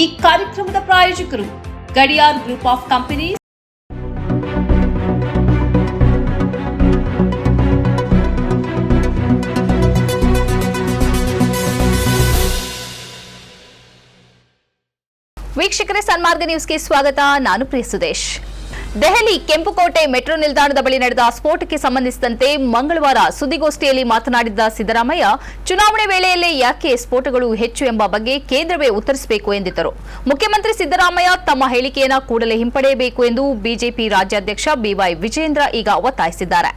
ಈ ಕಾರ್ಯಕ್ರಮದ ಪ್ರಾಯೋಜಕರು ಗಡಿಯಾರ್ ಗ್ರೂಪ್ ಆಫ್ ಕಂಪನೀಸ್ ವೀಕ್ಷಕರೇ ಸನ್ಮಾರ್ಗ ನ್ಯೂಸ್ಗೆ ಸ್ವಾಗತ. ನಾನು ಪ್ರಿಯ ಸುದೇಶ್. ದೆಹಲಿ ಕೆಂಪುಕೋಟೆ ಮೆಟ್ರೋ ನಿಲ್ದಾಣದ ಬಳಿ ನಡೆದ ಸ್ಫೋಟಕ್ಕೆ ಸಂಬಂಧಿಸಿದಂತೆ ಮಂಗಳವಾರ ಸುದ್ದಿಗೋಷ್ಠಿಯಲ್ಲಿ ಮಾತನಾಡಿದ್ದ ಸಿದ್ದರಾಮಯ್ಯ, ಚುನಾವಣೆ ವೇಳೆಯಲ್ಲೇ ಯಾಕೆ ಸ್ಫೋಟಗಳು ಹೆಚ್ಚು ಎಂಬ ಬಗ್ಗೆ ಕೇಂದ್ರವೇ ಉತ್ತರಿಸಬೇಕು ಎಂದಿದ್ದರು. ಮುಖ್ಯಮಂತ್ರಿ ಸಿದ್ದರಾಮಯ್ಯ ತಮ್ಮ ಹೇಳಿಕೆಯನ್ನು ಕೂಡಲೇ ಹಿಂಪಡೆಯಬೇಕು ಎಂದು ಬಿಜೆಪಿ ರಾಜ್ಯಾಧ್ಯಕ್ಷ ಬಿವೈ ವಿಜೇಂದ್ರ ಈಗ ಒತ್ತಾಯಿಸಿದ್ದಾರೆ.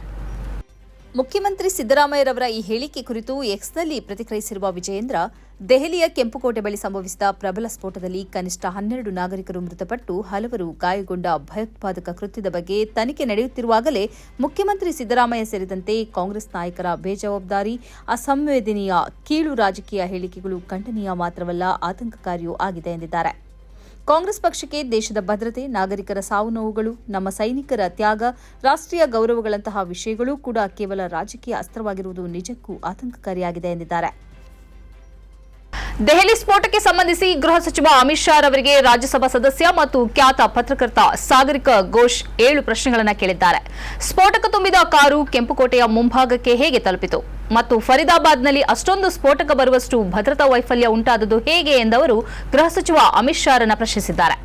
ಮುಖ್ಯಮಂತ್ರಿ ಸಿದ್ದರಾಮಯ್ಯರವರ ಈ ಹೇಳಿಕೆ ಕುರಿತು ಎಕ್ಸ್ನಲ್ಲಿ ಪ್ರತಿಕ್ರಿಯಿಸಿರುವ ವಿಜಯೇಂದ್ರ ದೆಹಲಿಯ ಕೆಂಪುಕೋಟೆ ಬಳಿ ಸಂಭವಿಸಿದ ಪ್ರಬಲ ಸ್ಫೋಟದಲ್ಲಿ ಕನಿಷ್ಠ ಹನ್ನೆರಡು ನಾಗರಿಕರು ಮೃತಪಟ್ಟು ಹಲವರು ಗಾಯಗೊಂಡ ಭಯೋತ್ಪಾದಕ ಕೃತ್ಯದ ಬಗ್ಗೆ ತನಿಖೆ ನಡೆಯುತ್ತಿರುವಾಗಲೇ ಮುಖ್ಯಮಂತ್ರಿ ಸಿದ್ದರಾಮಯ್ಯ ಸೇರಿದಂತೆ ಕಾಂಗ್ರೆಸ್ ನಾಯಕರ ಬೇಜವಾಬ್ದಾರಿ, ಅಸಂವೇದನೀಯ ಕೀಳು ರಾಜಕೀಯ ಹೇಳಿಕೆಗಳು ಖಂಡನೀಯ ಮಾತ್ರವಲ್ಲ ಆತಂಕಕಾರಿಯೂ ಆಗಿದೆ ಎಂದಿದ್ದಾರೆ. ಕಾಂಗ್ರೆಸ್ ಪಕ್ಷಕ್ಕೆ ದೇಶದ ಭದ್ರತೆ, ನಾಗರಿಕರ ಸಾವು ನೋವುಗಳು, ನಮ್ಮ ಸೈನಿಕರ ತ್ಯಾಗ, ರಾಷ್ಟ್ರೀಯ ಗೌರವಗಳಂತಹ ವಿಷಯಗಳು ಕೂಡ ಕೇವಲ ರಾಜಕೀಯ ಅಸ್ತ್ರವಾಗಿರುವುದು ನಿಜಕ್ಕೂ ಆತಂಕಕಾರಿಯಾಗಿದೆ ಎಂದಿದ್ದಾರೆ. ದೆಹಲಿ ಸ್ಫೋಟಕ್ಕೆ ಸಂಬಂಧಿಸಿ ಗೃಹ ಸಚಿವ ಅಮಿತ್ ಶಾ ರವರಿಗೆ ರಾಜ್ಯಸಭಾ ಸದಸ್ಯ ಮತ್ತು ಖ್ಯಾತ ಪತ್ರಕರ್ತ ಸಾಗರಿಕ ಘೋಷ್ ಏಳು ಪ್ರಶ್ನೆಗಳನ್ನು ಕೇಳಿದ್ದಾರೆ. ಸ್ಫೋಟಕ ತುಂಬಿದ ಕಾರು ಕೆಂಪುಕೋಟೆಯ ಮುಂಭಾಗಕ್ಕೆ ಹೇಗೆ ತಲುಪಿತು? ಮತ್ತು ಫರೀದಾಬಾದ್ನಲ್ಲಿ ಅಷ್ಟೊಂದು ಸ್ಫೋಟಕ ಬರುವಷ್ಟು ಭದ್ರತಾ ವೈಫಲ್ಯ ಉಂಟಾದದ್ದು ಹೇಗೆ ಎಂದವರು ಗೃಹ ಸಚಿವ ಅಮಿತ್ ಶಾರನ್ನು ಪ್ರಶ್ನಿಸಿದ್ದಾರೆ.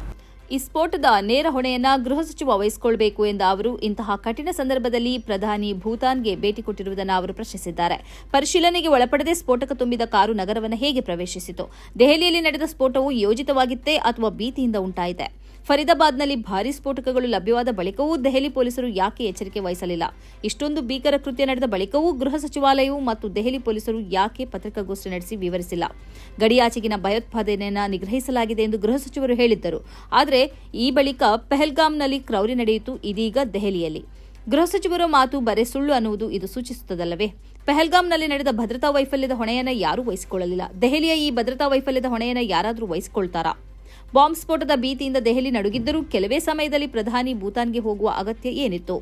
ಈ ಸ್ಫೋಟದ ನೇರ ಹೊಣೆಯನ್ನ ಗೃಹ ಸಚಿವ ವಹಿಸಿಕೊಳ್ಳಬೇಕು ಎಂದ ಅವರು, ಇಂತಹ ಕಠಿಣ ಸಂದರ್ಭದಲ್ಲಿ ಪ್ರಧಾನಿ ಭೂತಾನ್ಗೆ ಭೇಟಿ ಕೊಟ್ಟಿರುವುದನ್ನು ಅವರು ಪ್ರಶ್ನಿಸಿದ್ದಾರೆ. ಪರಿಶೀಲನೆಗೆ ಒಳಪಡದೆ ಸ್ಫೋಟಕ ತುಂಬಿದ ಕಾರು ನಗರವನ್ನು ಹೇಗೆ ಪ್ರವೇಶಿಸಿತು? ದೆಹಲಿಯಲ್ಲಿ ನಡೆದ ಸ್ಫೋಟವು ಯೋಜಿತವಾಗಿತ್ತೇ ಅಥವಾ ಭೀತಿಯಿಂದ ಉಂಟಾಯಿತೆ? ಫರೀದಾಬಾದ್ನಲ್ಲಿ ಭಾರೀ ಸ್ಫೋಟಕಗಳು ಲಭ್ಯವಾದ ಬಳಿಕವೂ ದೆಹಲಿ ಪೊಲೀಸರು ಯಾಕೆ ಎಚ್ಚರಿಕೆ ವಹಿಸಲಿಲ್ಲ? ಇಷ್ಟೊಂದು ಭೀಕರ ಕೃತ್ಯ ನಡೆದ ಬಳಿಕವೂ ಗೃಹ ಸಚಿವಾಲಯವು ಮತ್ತು ದೆಹಲಿ ಪೊಲೀಸರು ಯಾಕೆ ಪತ್ರಿಕಾಗೋಷ್ಠಿ ನಡೆಸಿ ವಿವರಿಸಿಲ್ಲ? ಗಡಿಯಾಚೆಗಿನ ಭಯೋತ್ಪಾದನೆಯನ್ನು ನಿಗ್ರಹಿಸಲಾಗಿದೆ ಎಂದು ಗೃಹ ಸಚಿವರು ಹೇಳಿದ್ದರು. ಆದರೆ ಈ ಬಳಿಕ ಪೆಹಲ್ಗಾಮ್ನಲ್ಲಿ ಕ್ರೌರಿ ನಡೆಯಿತು, ಇದೀಗ ದೆಹಲಿಯಲ್ಲಿ. ಗೃಹ ಸಚಿವರ ಮಾತು ಬರೆ ಸುಳ್ಳು ಅನ್ನುವುದು ಇದು ಸೂಚಿಸುತ್ತದಲ್ಲವೇ? ಪೆಹಲ್ಗಾಮ್ನಲ್ಲಿ ನಡೆದ ಭದ್ರತಾ ವೈಫಲ್ಯದ ಹೊಣೆಯನ್ನು ಯಾರೂ ವಹಿಸಿಕೊಳ್ಳಲಿಲ್ಲ. ದೆಹಲಿಯ ಈ ಭದ್ರತಾ ವೈಫಲ್ಯದ ಹೊಣೆಯನ್ನು ಯಾರಾದರೂ ವಹಿಸಿಕೊಳ್ತಾರಾ? ಬಾಂಬ್ ಸ್ಫೋಟದ ಭೀತಿಯಿಂದ ದೆಹಲಿ ನಡುಗಿದ್ದರೂ ಕೆಲವೇ ಸಮಯದಲ್ಲಿ ಪ್ರಧಾನಿ ಭೂತಾನ್ಗೆ ಹೋಗುವ ಅಗತ್ಯ ಏನಿತ್ತು?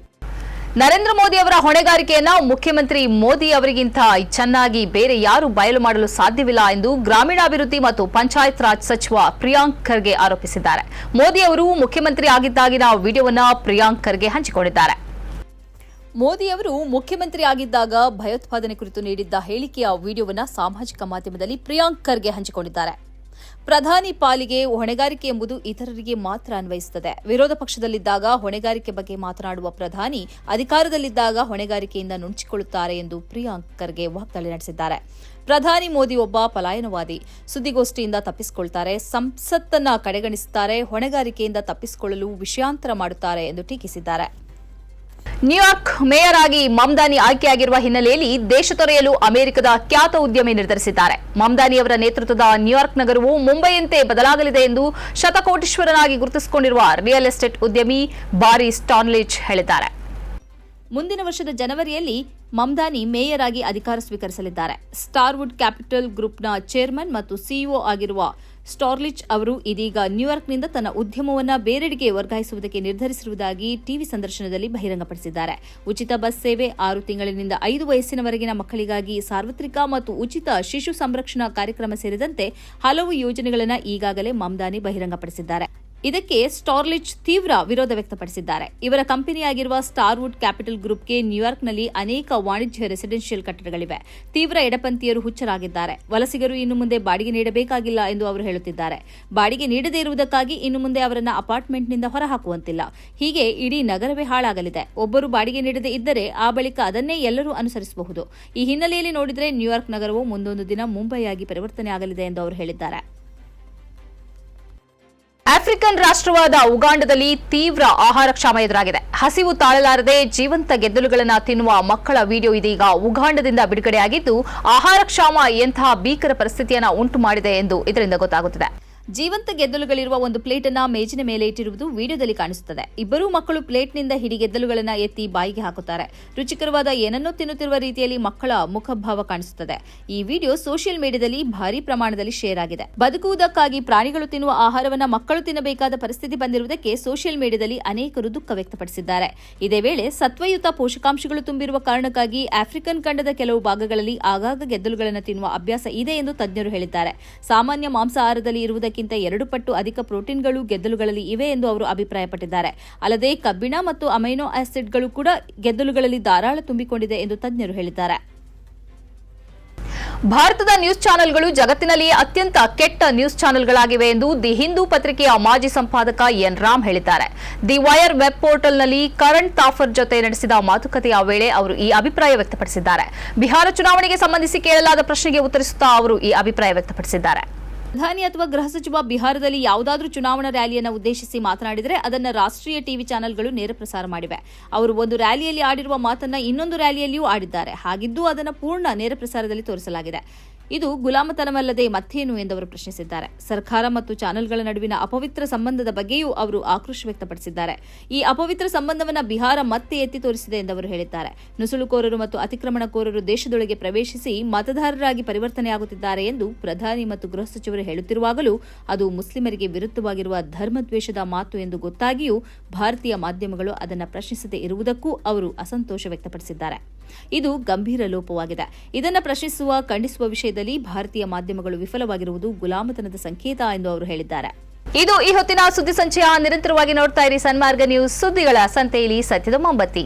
ನರೇಂದ್ರ ಮೋದಿ ಅವರ ಹೊಣೆಗಾರಿಕೆಯನ್ನ ಮುಖ್ಯಮಂತ್ರಿ ಮೋದಿ ಅವರಿಗಿಂತ ಚೆನ್ನಾಗಿ ಬೇರೆ ಯಾರು ಬಯಲು ಮಾಡಲು ಸಾಧ್ಯವಿಲ್ಲ ಎಂದು ಗ್ರಾಮೀಣಾಭಿವೃದ್ಧಿ ಮತ್ತು ಪಂಚಾಯತ್ ರಾಜ್ ಸಚಿವ ಪ್ರಿಯಾಂಕ್ ಖರ್ಗೆ ಆರೋಪಿಸಿದ್ದಾರೆ. ಮೋದಿ ಅವರು ಮುಖ್ಯಮಂತ್ರಿ ಆಗಿದ್ದಾಗಿನ ವಿಡಿಯೋವನ್ನ ಪ್ರಿಯಾಂಕ್ ಖರ್ಗೆ ಹಂಚಿಕೊಂಡಿದ್ದಾರೆ. ಮೋದಿ ಅವರು ಮುಖ್ಯಮಂತ್ರಿ ಆಗಿದ್ದಾಗ ಭಯೋತ್ಪಾದನೆ ಕುರಿತು ನೀಡಿದ್ದ ಹೇಳಿಕೆಯ ವಿಡಿಯೋವನ್ನ ಸಾಮಾಜಿಕ ಮಾಧ್ಯಮದಲ್ಲಿ ಪ್ರಿಯಾಂಕ್ ಖರ್ಗೆ ಹಂಚಿಕೊಂಡಿದ್ದಾರೆ. ಪ್ರಧಾನಿ ಪಾಲಿಗೆ ಹೊಣೆಗಾರಿಕೆ ಎಂಬುದು ಇತರರಿಗೆ ಮಾತ್ರ ಅನ್ವಯಿಸುತ್ತದೆ. ವಿರೋಧ ಪಕ್ಷದಲ್ಲಿದ್ದಾಗ ಹೊಣೆಗಾರಿಕೆ ಬಗ್ಗೆ ಮಾತನಾಡುವ ಪ್ರಧಾನಿ ಅಧಿಕಾರದಲ್ಲಿದ್ದಾಗ ಹೊಣೆಗಾರಿಕೆಯಿಂದ ನುಣುಚಿಕೊಳ್ಳುತ್ತಾರೆ ಎಂದು ಪ್ರಿಯಾಂಕ್ ಖರ್ಗೆ ವಾಗ್ದಾಳಿ ನಡೆಸಿದ್ದಾರೆ. ಪ್ರಧಾನಿ ಮೋದಿ ಒಬ್ಬ ಪಲಾಯನವಾದಿ. ಸುದ್ದಿಗೋಷ್ಠಿಯಿಂದ ತಪ್ಪಿಸಿಕೊಳ್ತಾರೆ. ಸಂಸತ್ತನ್ನ ಕಡೆಗಣಿಸುತ್ತಾರೆ. ಹೊಣೆಗಾರಿಕೆಯಿಂದ ತಪ್ಪಿಸಿಕೊಳ್ಳಲು ವಿಷಯಾಂತರ ಮಾಡುತ್ತಾರೆ ಎಂದು ಟೀಕಿಸಿದ್ದಾರೆ. ನ್ಯೂಯಾರ್ಕ್ ಮೇಯರ್ ಆಗಿ ಮಮ್ದಾನಿ ಆಯ್ಕೆಯಾಗಿರುವ ಹಿನ್ನೆಲೆಯಲ್ಲಿ ದೇಶ ತೊರೆಯಲು ಅಮೆರಿಕದ ಖ್ಯಾತ ಉದ್ಯಮಿ ನಿರ್ಧರಿಸಿದ್ದಾರೆ. ಮಮ್ದಾನಿಯವರ ನೇತೃತ್ವದ ನ್ಯೂಯಾರ್ಕ್ ನಗರವು ಮುಂಬೈಯಂತೆ ಬದಲಾಗಲಿದೆ ಎಂದು ಶತಕೋಟೀಶ್ವರನಾಗಿ ಗುರುತಿಸಿಕೊಂಡಿರುವ ರಿಯಲ್ ಎಸ್ಟೇಟ್ ಉದ್ಯಮಿ ಬಾರಿ ಸ್ಟಾನ್ಲಿಚ್ ಹೇಳಿದ್ದಾರೆ. ಮುಂದಿನ ವರ್ಷದ ಜನವರಿಯಲ್ಲಿ ಮಮ್ದಾನಿ ಮೇಯರ್ ಆಗಿ ಅಧಿಕಾರ ಸ್ವೀಕರಿಸಲಿದ್ದಾರೆ. ಸ್ಟಾರ್ವುಡ್ ಕ್ಯಾಪಿಟಲ್ ಗ್ರೂಪ್ನ ಚೇರ್ಮನ್ ಮತ್ತು ಸಿಇಒ ಆಗಿರುವ ಸ್ಟಾರ್ಲಿಚ್ ಅವರು ಇದೀಗ ನ್ಯೂಯಾರ್ಕ್ನಿಂದ ತನ್ನ ಉದ್ಯಮವನ್ನು ಬೇರೆಡೆಗೆ ವರ್ಗಾಯಿಸುವುದಕ್ಕೆ ನಿರ್ಧರಿಸಿರುವುದಾಗಿ ಟಿವಿ ಸಂದರ್ಶನದಲ್ಲಿ ಬಹಿರಂಗಪಡಿಸಿದ್ದಾರೆ. ಉಚಿತ ಬಸ್ ಸೇವೆ ಆರು ತಿಂಗಳಿನಿಂದ ಐದು ವಯಸ್ಸಿನವರೆಗಿನ ಮಕ್ಕಳಿಗಾಗಿ ಸಾರ್ವತ್ರಿಕ ಮತ್ತು ಉಚಿತ ಶಿಶು ಸಂರಕ್ಷಣಾ ಕಾರ್ಯಕ್ರಮ ಸೇರಿದಂತೆ ಹಲವು ಯೋಜನೆಗಳನ್ನು ಈಗಾಗಲೇ ಮಮ್ದಾನಿ ಬಹಿರಂಗಪಡಿಸಿದ್ದಾರೆ. ಇದಕ್ಕೆ ಸ್ಟಾರ್ಲಿಚ್ ತೀವ್ರ ವಿರೋಧ ವ್ಯಕ್ತಪಡಿಸಿದ್ದಾರೆ. ಇವರ ಕಂಪನಿಯಾಗಿರುವ ಸ್ಟಾರ್ವುಡ್ ಕ್ಯಾಪಿಟಲ್ ಗ್ರೂಪ್ಗೆ ನ್ಯೂಯಾರ್ಕ್ನಲ್ಲಿ ಅನೇಕ ವಾಣಿಜ್ಯ ರೆಸಿಡೆನ್ಷಿಯಲ್ ಕಟ್ಟಡಗಳಿವೆ. ತೀವ್ರ ಎಡಪಂಥೀಯರು ಹುಚ್ಚರಾಗಿದ್ದಾರೆ. ವಲಸಿಗರು ಇನ್ನು ಮುಂದೆ ಬಾಡಿಗೆ ನೀಡಬೇಕಾಗಿಲ್ಲ ಎಂದು ಅವರು ಹೇಳುತ್ತಿದ್ದಾರೆ. ಬಾಡಿಗೆ ನೀಡದೇ ಇರುವುದಕ್ಕಾಗಿ ಇನ್ನು ಮುಂದೆ ಅವರನ್ನು ಅಪಾರ್ಟ್ಮೆಂಟ್ನಿಂದ ಹೊರಹಾಕುವಂತಿಲ್ಲ. ಹೀಗೆ ಇಡೀ ನಗರವೇ ಹಾಳಾಗಲಿದೆ. ಒಬ್ಬರು ಬಾಡಿಗೆ ನೀಡದೇ ಇದ್ದರೆ ಆ ಬಳಿಕ ಅದನ್ನೇ ಎಲ್ಲರೂ ಅನುಸರಿಸಬಹುದು. ಈ ಹಿನ್ನೆಲೆಯಲ್ಲಿ ನೋಡಿದರೆ ನ್ಯೂಯಾರ್ಕ್ ನಗರವು ಮುಂದೊಂದು ದಿನ ಮುಂಬೈಯಾಗಿ ಪರಿವರ್ತನೆ ಆಗಲಿದೆ ಎಂದು ಅವರು ಹೇಳಿದ್ದಾರೆ. ಆಫ್ರಿಕನ್ ರಾಷ್ಟ್ರವಾದ ಉಗಾಂಡದಲ್ಲಿ ತೀವ್ರ ಆಹಾರ ಕ್ಷಾಮ ಎದುರಾಗಿದೆ. ಹಸಿವು ತಾಳಲಾರದೆ ಜೀವಂತ ಗೆದ್ದಲುಗಳನ್ನು ತಿನ್ನುವ ಮಕ್ಕಳ ವಿಡಿಯೋ ಇದೀಗ ಉಗಾಂಡದಿಂದ ಬಿಡುಗಡೆಯಾಗಿದ್ದು, ಆಹಾರ ಕ್ಷಾಮ ಎಂತಹ ಭೀಕರ ಪರಿಸ್ಥಿತಿಯನ್ನು ಉಂಟು ಮಾಡಿದೆ ಎಂದು ಇದರಿಂದ ಗೊತ್ತಾಗುತ್ತಿದೆ. ಜೀವಂತ ಗೆದ್ದಲುಗಳಿರುವ ಒಂದು ಪ್ಲೇಟ್ ಅನ್ನ ಮೇಜಿನ ಮೇಲೆ ಇಟ್ಟಿರುವುದು ವಿಡಿಯೋದಲ್ಲಿ ಕಾಣಿಸುತ್ತದೆ. ಇಬ್ಬರು ಮಕ್ಕಳು ಪ್ಲೇಟ್ನಿಂದ ಹಿಡಿ ಗೆದ್ದಲುಗಳನ್ನು ಎತ್ತಿ ಬಾಯಿಗೆ ಹಾಕುತ್ತಾರೆ. ರುಚಿಕರವಾದ ಏನನ್ನೋ ತಿನ್ನುತ್ತಿರುವ ರೀತಿಯಲ್ಲಿ ಮಕ್ಕಳ ಮುಖಭಾವ ಕಾಣಿಸುತ್ತದೆ. ಈ ವಿಡಿಯೋ ಸೋಷಿಯಲ್ ಮೀಡಿಯಾದಲ್ಲಿ ಭಾರಿ ಪ್ರಮಾಣದಲ್ಲಿ ಶೇರ್ ಆಗಿದೆ. ಬದುಕುವುದಕ್ಕಾಗಿ ಪ್ರಾಣಿಗಳು ತಿನ್ನುವ ಆಹಾರವನ್ನ ಮಕ್ಕಳು ತಿನ್ನಬೇಕಾದ ಪರಿಸ್ಥಿತಿ ಬಂದಿರುವುದಕ್ಕೆ ಸೋಷಿಯಲ್ ಮೀಡಿಯಾದಲ್ಲಿ ಅನೇಕರು ದುಃಖ ವ್ಯಕ್ತಪಡಿಸಿದ್ದಾರೆ. ಇದೇ ವೇಳೆ ಸತ್ವಯುತ ಪೋಷಕಾಂಶಗಳು ತುಂಬಿರುವ ಕಾರಣಕ್ಕಾಗಿ ಆಫ್ರಿಕನ್ ಖಂಡದ ಕೆಲವು ಭಾಗಗಳಲ್ಲಿ ಆಗಾಗ ಗೆದ್ದಲುಗಳನ್ನು ತಿನ್ನುವ ಅಭ್ಯಾಸ ಇದೆ ಎಂದು ತಜ್ಞರು ಹೇಳಿದ್ದಾರೆ. ಸಾಮಾನ್ಯ ಮಾಂಸಾಹಾರದಲ್ಲಿ ಇರುವುದಕ್ಕೆ ಪ್ರೋಟೀನ್ಗಿಂತ ಎರಡು ಪಟ್ಟು ಅಧಿಕ ಪ್ರೋಟೀನ್ಗಳು ಗೆದ್ದಲುಗಳಲ್ಲಿ ಇವೆ ಎಂದು ಅವರು ಅಭಿಪ್ರಾಯಪಟ್ಟಿದ್ದಾರೆ. ಅಲ್ಲದೆ ಕಬ್ಬಿಣ ಮತ್ತು ಅಮೈನೋ ಆಸಿಡ್ಗಳು ಕೂಡ ಗೆದ್ದಲುಗಳಲ್ಲಿ ಧಾರಾಳ ತುಂಬಿಕೊಂಡಿದೆ ಎಂದು ತಜ್ಞರು ಹೇಳಿದ್ದಾರೆ. ಭಾರತದ ನ್ಯೂಸ್ ಚಾನೆಲ್ಗಳು ಜಗತ್ತಿನಲ್ಲಿ ಅತ್ಯಂತ ಕೆಟ್ಟ ನ್ಯೂಸ್ ಚಾನೆಲ್ಗಳಾಗಿವೆ ಎಂದು ದಿ ಹಿಂದೂ ಪತ್ರಿಕೆಯ ಮಾಜಿ ಸಂಪಾದಕ ಎನ್ ರಾಮ್ ಹೇಳಿದ್ದಾರೆ. ದಿ ವೈರ್ ವೆಬ್ ಪೋರ್ಟಲ್ನಲ್ಲಿ ಕರಣ್ ತಾಫರ್ ಜೊತೆ ನಡೆಸಿದ ಮಾತುಕತೆಯ ವೇಳೆ ಅವರು ಈ ಅಭಿಪ್ರಾಯ ವ್ಯಕ್ತಪಡಿಸಿದ್ದಾರೆ. ಬಿಹಾರ ಚುನಾವಣೆಗೆ ಸಂಬಂಧಿಸಿ ಕೇಳಲಾದ ಪ್ರಶ್ನೆಗೆ ಉತ್ತರಿಸುತ್ತಾ ಅವರು ಈ ಅಭಿಪ್ರಾಯ ವ್ಯಕ್ತಪಡಿಸಿದ್ದಾರೆ. ಪ್ರಧಾನಿ ಅಥವಾ ಗೃಹ ಸಚಿವ ಬಿಹಾರದಲ್ಲಿ ಯಾವುದಾದ್ರೂ ಚುನಾವಣಾ ರ್ಯಾಲಿಯನ್ನು ಉದ್ದೇಶಿಸಿ ಮಾತನಾಡಿದರೆ ಅದನ್ನು ರಾಷ್ಟ್ರೀಯ ಟಿವಿ ಚಾನೆಲ್ಗಳು ನೇರ ಪ್ರಸಾರ ಮಾಡಿವೆ. ಅವರು ಒಂದು ರ್ಯಾಲಿಯಲ್ಲಿ ಆಡಿರುವ ಮಾತನ್ನ ಇನ್ನೊಂದು ರ್ಯಾಲಿಯಲ್ಲಿಯೂ ಆಡಿದ್ದಾರೆ. ಹಾಗಿದ್ದು ಅದನ್ನು ಪೂರ್ಣ ನೇರ ಪ್ರಸಾರದಲ್ಲಿ ತೋರಿಸಲಾಗಿದೆ. ಇದು ಗುಲಾಮತನವಲ್ಲದೆ ಮತ್ತೇನು ಎಂದವರು ಪ್ರಶ್ನಿಸಿದ್ದಾರೆ. ಸರ್ಕಾರ ಮತ್ತು ಚಾನೆಲ್ಗಳ ನಡುವಿನ ಅಪವಿತ್ರ ಸಂಬಂಧದ ಬಗ್ಗೆಯೂ ಅವರು ಆಕ್ರೋಶ ವ್ಯಕ್ತಪಡಿಸಿದ್ದಾರೆ. ಈ ಅಪವಿತ್ರ ಸಂಬಂಧವನ್ನು ಬಿಹಾರ ಮತ್ತೆ ಎತ್ತಿ ತೋರಿಸಿದೆ ಎಂದವರು ಹೇಳಿದ್ದಾರೆ. ನುಸುಳುಕೋರರು ಮತ್ತು ಅತಿಕ್ರಮಣಕೋರರು ದೇಶದೊಳಗೆ ಪ್ರವೇಶಿಸಿ ಮತದಾರರಾಗಿ ಪರಿವರ್ತನೆಯಾಗುತ್ತಿದ್ದಾರೆ ಎಂದು ಪ್ರಧಾನಿ ಮತ್ತು ಗೃಹ ಸಚಿವರು ಹೇಳುತ್ತಿರುವಾಗಲೂ ಅದು ಮುಸ್ಲಿಮರಿಗೆ ವಿರುದ್ಧವಾಗಿರುವ ಧರ್ಮದ್ವೇಷದ ಮಾತು ಎಂದು ಗೊತ್ತಾಗಿಯೂ ಭಾರತೀಯ ಮಾಧ್ಯಮಗಳು ಅದನ್ನು ಪ್ರಶ್ನಿಸದೇ ಇರುವುದಕ್ಕೂ ಅವರು ಅಸಂತೋಷ ವ್ಯಕ್ತಪಡಿಸಿದ್ದಾರೆ. ಇದು ಗಂಭೀರ ಲೋಪವಾಗಿದೆ. ಇದನ್ನು ಪ್ರಶ್ನಿಸುವ, ಖಂಡಿಸುವ ವಿಷಯದಲ್ಲಿ ಭಾರತೀಯ ಮಾಧ್ಯಮಗಳು ವಿಫಲವಾಗಿರುವುದು ಗುಲಾಮತನದ ಸಂಕೇತ ಎಂದು ಅವರು ಹೇಳಿದ್ದಾರೆ. ಇದು ಈ ಹೊತ್ತಿನ ಸುದ್ದಿ ಸಂಚಯ. ನಿರಂತರವಾಗಿ ನೋಡ್ತಾ ಇರಿ ಸನ್ಮಾರ್ಗ ನ್ಯೂಸ್ ಸುದ್ದಿಗಳ ಸಂತೆಯಲ್ಲಿ ಸತ್ಯದ ಮೊಂಬತ್ತಿ